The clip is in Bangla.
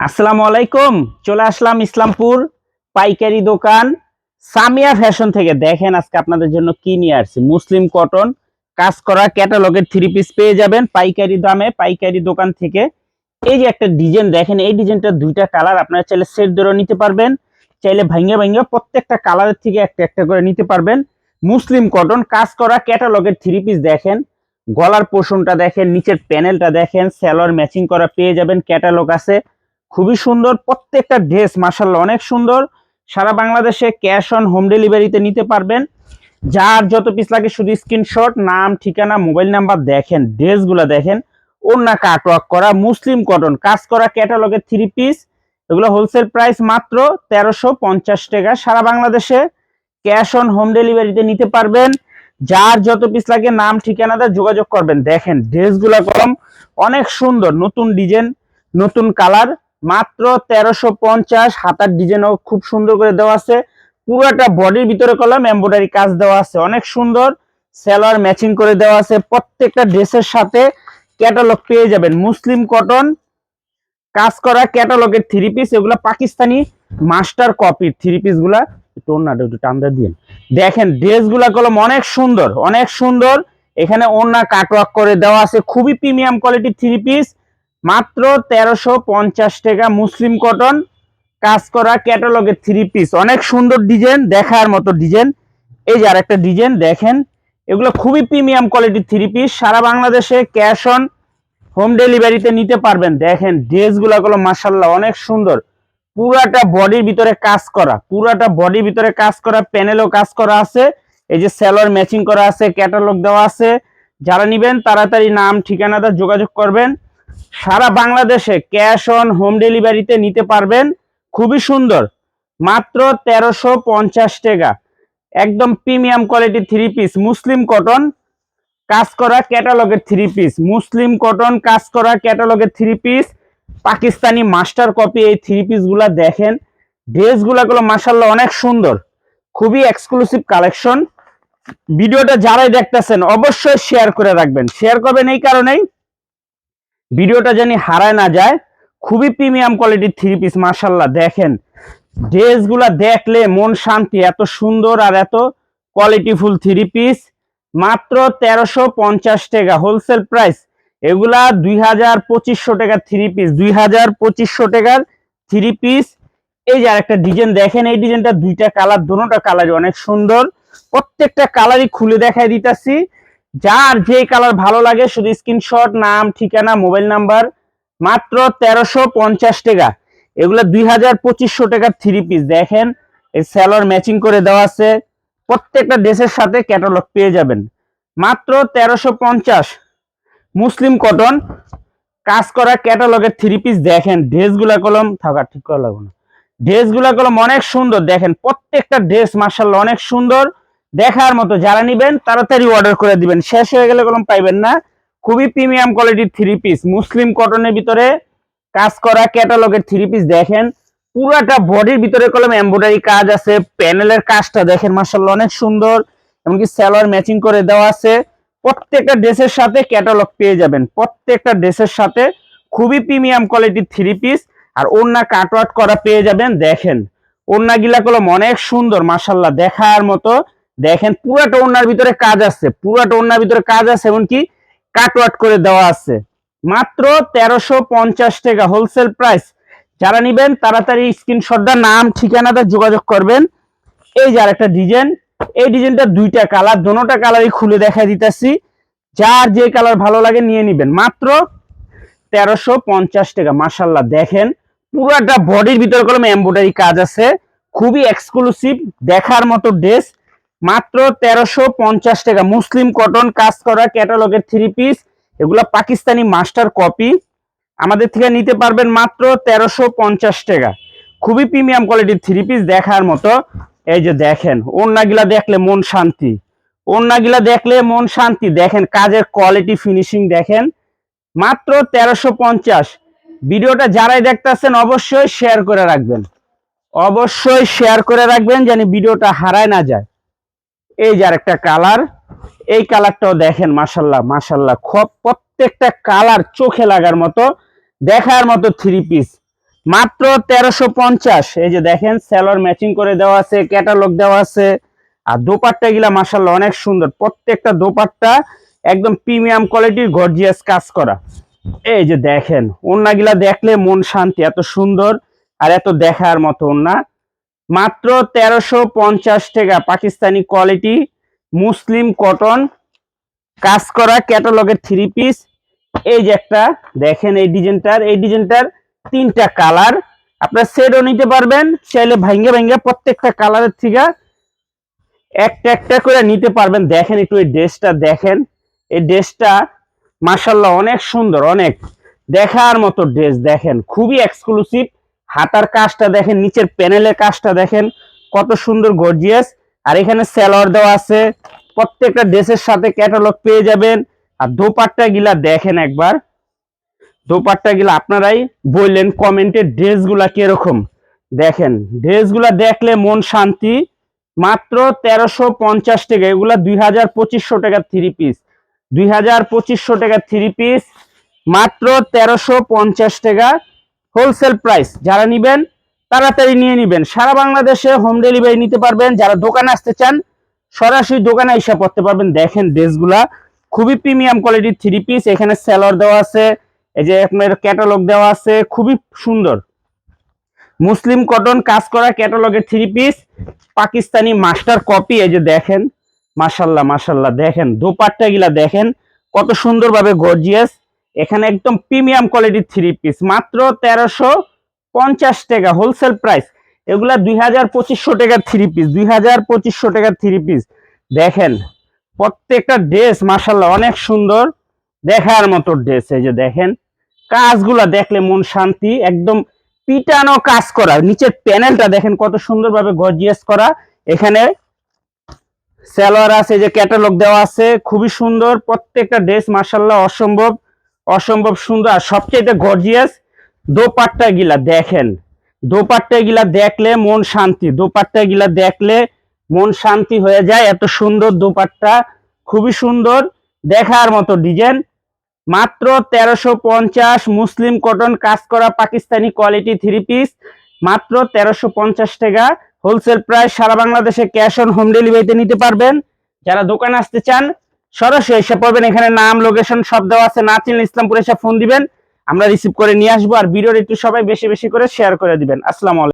আসসালামু আলাইকুম, চলে আসলাম ইসলামপুর পাইকারি দোকান সামিয়া ফ্যাশন থেকে। দেখেন আজকে আপনাদের জন্য কি নিয়ে আসছি? মুসলিম কটন, কাজ করা ক্যাটালগের থ্রি পিস পেয়ে যাবেন পাইকারি দামে, পাইকারি দোকান থেকে। এই যে একটা ডিজাইন, দেখেন এই ডিজাইনটা দুইটা কালার আপনারা চাইলে সেট ধরে নিতে পারবেন, চাইলে ভাঙ্গে ভাঙ্গে প্রত্যেকটা কালারের থেকে একটা একটা করে নিতে পারবেন। মুসলিম কটন, কাজ করা ক্যাটালগের থ্রি পিস দেখেন। গলার পোষণটা দেখেন, নিচের প্যানেলটা দেখেন স্যালোয়ার ম্যাচিং করা পেয়ে যাবেন ক্যাটালগ আছে। খুবই সুন্দর প্রত্যেকটা ড্রেস মাসাল্লাহ অনেক সুন্দর। সারা বাংলাদেশে ক্যাশ অন হোম ডেলিভারিতে নিতে পারবেন। যার যত পিস লাগে শুধু স্ক্রিনশট নাম, ঠিকানা, মোবাইল নাম্বার দেখেন, ড্রেসগুলো দেখেন। ওনা কাটওয়ার্ক করা, মুসলিম কটন কাজ করা ক্যাটালগের থ্রি পিস এগুলো হোলসেল প্রাইস মাত্র তেরোশো পঞ্চাশ টাকা। সারা বাংলাদেশে ক্যাশ অন হোম ডেলিভারিতে নিতে পারবেন। যার যত পিস লাগে, নাম ঠিকানাতে যোগাযোগ করবেন। দেখেন, ড্রেসগুলো কলম অনেক সুন্দর, নতুন ডিজাইন নতুন কালার মাত্র তেরোশো পঞ্চাশ, হাতার ডিজাইনও খুব সুন্দর করে দেওয়া আছে। পুরোটা বডির ভিতরে কলম, এমব্রয়ডারি কাজ দেওয়া আছে। অনেক সুন্দর সেলার ম্যাচিং করে দেওয়া আছে। প্রত্যেকটা ড্রেসের সাথে ক্যাটালগ পেয়ে যাবেন। মুসলিম কটন, কাজ করা ক্যাটালগের থ্রি পিস এগুলো পাকিস্তানি মাস্টার কপির থ্রি পিসগুলা। একটু টান্দা দিয়ে দেখেন ড্রেসগুলা কলম অনেক সুন্দর অনেক সুন্দর। এখানে ওনা কাটওয়ার্ক করে দেওয়া আছে। খুবই প্রিমিয়াম কোয়ালিটির থ্রি পিস মাত্র তেরোশো পঞ্চাশ টাকা মুসলিম কটন। কাজ করা ক্যাটালগের থ্রি পিস অনেক সুন্দর ডিজাইন দেখার মতো ডিজাইন এই যে আরেকটা ডিজাইন দেখেন। এগুলো খুবই প্রিমিয়াম কোয়ালিটির থ্রি পিস সারা বাংলাদেশে ক্যাশ অন হোম ডেলিভারিতে নিতে পারবেন। দেখেন, ড্রেসগুলো গুলো মাসাল্লাহ অনেক সুন্দর। পুরাটা বডির ভিতরে কাজ করা। পুরাটা বডির ভিতরে কাজ করা প্যানেলও কাজ করা আছে। এই যে সেলর ম্যাচিং করা আছে ক্যাটালগ দেওয়া আছে। যারা নিবেন, তাড়াতাড়ি নাম, ঠিকানাটা যোগাযোগ করবেন। সারা বাংলাদেশে ক্যাশ অন হোম ডেলিভারিতে নিতে পারবেন। খুবই সুন্দর। মাত্র তেরোশো পঞ্চাশ টাকা। একদম premium quality three piece muslin cotton কাজ করা ক্যাটালগের থ্রি পিস মুসলিম কটন কাজ করা ক্যাটালগের three piece Pakistani master copy এই থ্রি পিসগুলা দেখেন। ড্রেসগুলা গুলো মাসাল্লাহ অনেক সুন্দর। খুবই এক্সক্লুসিভ কালেকশন ভিডিওটা যারাই দেখতেছেন অবশ্যই শেয়ার করে রাখবেন। শেয়ার করবেন এই কারণেই ভিডিওটা জানি হারায় না যায়। খুবই প্রিমিয়াম কোয়ালিটির থ্রি পিস মার্শাল্লাহ দেখেন। ড্রেসগুলা দেখলে মন শান্তি, এত সুন্দর আর এত কোয়ালিটিফুল থ্রি পিস মাত্র তেরোশো পঞ্চাশ টাকা হোলসেল প্রাইস এগুলা দুই হাজার পঁচিশশো টাকার থ্রি পিস দুই হাজার পঁচিশশো টাকার থ্রি পিস এই যে আরেকটা ডিজাইন দেখেন, এই ডিজাইনটা দুইটা কালার দুটোটা কালারই অনেক সুন্দর। প্রত্যেকটা কালারই খুলে দেখাই দিতাছি। যার যে কালার ভালো লাগে, শুধু স্ক্রিনশট নাম, ঠিকানা মোবাইল নাম্বার মাত্র তেরোশো পঞ্চাশ টাকা। এগুলো দুই হাজার পঁচিশশো টাকার থ্রি পিস দেখেন, এই স্যালোর ম্যাচিং করে দেওয়া আছে। প্রত্যেকটা ড্রেসের সাথে ক্যাটালগ পেয়ে যাবেন। মাত্র তেরোশো পঞ্চাশ। মুসলিম কটন কাজ করা ক্যাটালগের থ্রি পিস দেখেন, ড্রেসগুলা কলম, থাকা ঠিক করা লাগবে না। ড্রেসগুলা কলম অনেক সুন্দর। দেখেন, প্রত্যেকটা ড্রেস মার্শাল অনেক সুন্দর। দেখার মতো যারা নিবেন তাড়াতাড়ি অর্ডার করে দিবেন। শেষ হয়ে গেলে কলম পাইবেন না। খুবই প্রিমিয়াম কোয়ালিটির থ্রি পিস মুসলিম কটনের ভিতরে কাজ করা ক্যাটালগের থ্রি পিস দেখেন। পুরাটা বডির ভিতরে কলম এমব্রয়ডারি কাজ আছে। প্যানেলের কাজটা দেখেন মার্শাল্লাহ অনেক সুন্দর। এমনকি স্যালোয়ার ম্যাচিং করে দেওয়া আছে। প্রত্যেকটা ড্রেসের সাথে ক্যাটালগ পেয়ে যাবেন। প্রত্যেকটা ড্রেসের সাথে খুবই প্রিমিয়াম কোয়ালিটির থ্রি পিস আর ওন্না কাটওয়াট করা পেয়ে যাবেন, দেখেন। ওন্না গিলা কলম অনেক সুন্দর মার্শাল্লাহ দেখার মতো। দেখেন পুরাটা ওন্নার ভিতরে কাজ আছে পুরাটা ওন্নার ভিতরে কাজ আছে এমনকি কাটওয়াট করে দেওয়া আছে। মাত্র তেরোশো পঞ্চাশ টাকা হোলসেল প্রাইস যারা নিবেন, তাড়াতাড়ি স্ক্রিনশটটা নাম ঠিকানাটা যোগাযোগ করবেন। এই যে আরেকটা ডিজাইন এই ডিজাইনটা দুইটা কালার দোনোটা কালারই খুলে দেখাই দিতেছি। যার যে কালার ভালো লাগে নিয়ে নিবেন। মাত্র তেরোশো পঞ্চাশ টাকা মাসাল্লাহ দেখেন পুরাটা বডির ভিতরে কলম এম্ব্রয়ডারি কাজ আছে। খুবই এক্সক্লুসিভ দেখার মতো ড্রেস মাত্র তেরোশো পঞ্চাশ টাকা। মুসলিম কটন কাজ করা ক্যাটালগের থ্রি পিস এগুলো পাকিস্তানি মাস্টার কপি আমাদের থেকে নিতে পারবেন মাত্র তেরোশো পঞ্চাশ টাকা। খুবই প্রিমিয়াম কোয়ালিটির থ্রি পিস দেখার মতো। এই যে দেখেন ওন্নাগুলা দেখলে মন শান্তি। ওন্নাগুলা দেখলে মন শান্তি। দেখেন কাজের কোয়ালিটি ফিনিশিং দেখেন। মাত্র তেরোশো পঞ্চাশ। ভিডিওটা যারাই দেখতেছেন অবশ্যই শেয়ার করে রাখবেন। অবশ্যই শেয়ার করে রাখবেন যেন ভিডিওটা হারায় না যায়। এই যে আরেকটা কালার, এই কালারটাও দেখেন মাসাল্লাহ মাসাল্লাহ খুব প্রত্যেকটা কালার চোখে লাগার মতো, দেখার মতো থ্রি পিস মাত্র তেরোশো পঞ্চাশ, এই যে দেখেন সেলর ম্যাচিং করে দেওয়া আছে ক্যাটালগ দেওয়া আছে। আর দোপাট্টা গিলা মাসাল্লাহ অনেক সুন্দর, প্রত্যেকটা দোপাট্টা একদম প্রিমিয়াম কোয়ালিটির গর্জিয়াস কাজ করা। এই যে দেখেন ওন্নাগুলা দেখলে মন শান্তি, এত সুন্দর, আর এত দেখার মতো ওন্না মাত্র তেরোশো পঞ্চাশ টাকা পাকিস্তানি কোয়ালিটি মুসলিম কটন কাজ করা ক্যাটালগের থ্রি পিস এই যে একটা, দেখেন এই ডিজাইনটার এই ডিজাইনটার তিনটা কালার আপনার সেটও নিতে পারবেন, চাইলে ভাঙ্গে ভাঙ্গে প্রত্যেকটা কালারের থেকে একটা একটা করে নিতে পারবেন। দেখেন একটু এই ড্রেসটা দেখেন। এই ড্রেসটা মাসাল্লাহ অনেক সুন্দর, অনেক। দেখার মতো ড্রেস দেখেন। খুবই এক্সক্লুসিভ হাতার কাজটা দেখেন, নিচের প্যানেলের কাজটা দেখেন, কত সুন্দর গর্জিয়াস আর এখানে সেলর দেওয়া আছে, প্রত্যেকটা ড্রেসের সাথে ক্যাটালগ পেয়ে যাবেন। আর দোপাট্টা গিলা দেখেন একবার। দোপাট্টা গিলা আপনারাই বললেন কমেন্টে ড্রেসগুলা কীরকম। দেখেন ড্রেসগুলা দেখলে মন শান্তি। মাত্র তেরোশো পঞ্চাশ টাকা, এগুলা দুই হাজার পঁচিশশো টাকা থ্রি পিস দুই হাজার পঁচিশশো টাকা থ্রি পিস মাত্র তেরোশো পঞ্চাশ টাকা। হোলসেল প্রাইস যারা নিবেন, তাড়াতাড়ি নিয়ে নিবেন। সারা বাংলাদেশে হোম ডেলিভারি নিতে পারবেন। যারা দোকানে আসতে চান, সরাসরি দোকানে এসে পড়তে পারবেন। দেখেন ড্রেসগুলা খুবই প্রিমিয়াম কোয়ালিটির থ্রি পিস এখানে সেলর দেওয়া আছে, এই যে আপনার ক্যাটালগ দেওয়া আছে, খুবই সুন্দর। মুসলিম কটন কাজ করা ক্যাটালগের three piece Pakistani master copy এই যে দেখেন, মাশাল্লাহ মাশাল্লাহ। দেখেন দোপাট্টা গিলা দেখেন, কত সুন্দরভাবে গর্জিয়াস এখানে একদম প্রিমিয়াম কোয়ালিটির থ্রি পিস, মাত্র তেরোশো পঞ্চাশ টাকা হোলসেল প্রাইস এগুলা দুই হাজার পঁচিশশো টাকার থ্রি পিস, দুই হাজার পঁচিশশো টাকার থ্রি পিস। দেখেন, প্রত্যেকটা ড্রেস মাশাল্লাহ অনেক সুন্দর দেখার মতো ড্রেস এই যে দেখেন। কাজগুলা দেখলে মন শান্তি, একদম পিটানো কাজ করা। নিচের প্যানেলটা দেখেন কত সুন্দরভাবে গর্জিয়াস করা। এখানে সালোয়ার আছে যে ক্যাটালগ দেওয়া আছে, খুবই সুন্দর। প্রত্যেকটা ড্রেস মার্শাল্লাহ অসম্ভব। অসম্ভব সুন্দর সবচেয়ে গর্জিয়াস দোপাট্টা গিলা দেখেন। দোপাট্টা গিলা দেখলে মন শান্তি, দোপাট্টা গিলা দেখলে মন শান্তি হয়ে যায়। এত সুন্দর দোপাট্টা, খুবই সুন্দর দেখার মতো ডিজাইন মাত্র তেরোশো পঞ্চাশ মুসলিম কটন কাজ করা পাকিস্তানি কোয়ালিটি থ্রি পিস মাত্র তেরোশো পঞ্চাশ টাকা। হোলসেল প্রাইস সারা বাংলাদেশে ক্যাশ অন হোম ডেলিভারিতে নিতে পারবেন। যারা দোকানে আসতে চান সরাসরি এসে পড়বেন, এখানে নাম লোকেশন সব দেওয়া আছে। না চিনলে ইসলামপুরে এসে ফোন দিবেন, আমরা রিসিভ করে নিয়ে আসব। আর ভিডিওর একটু সবাই বেশি বেশি করে শেয়ার করে দিবেন। আসসালামু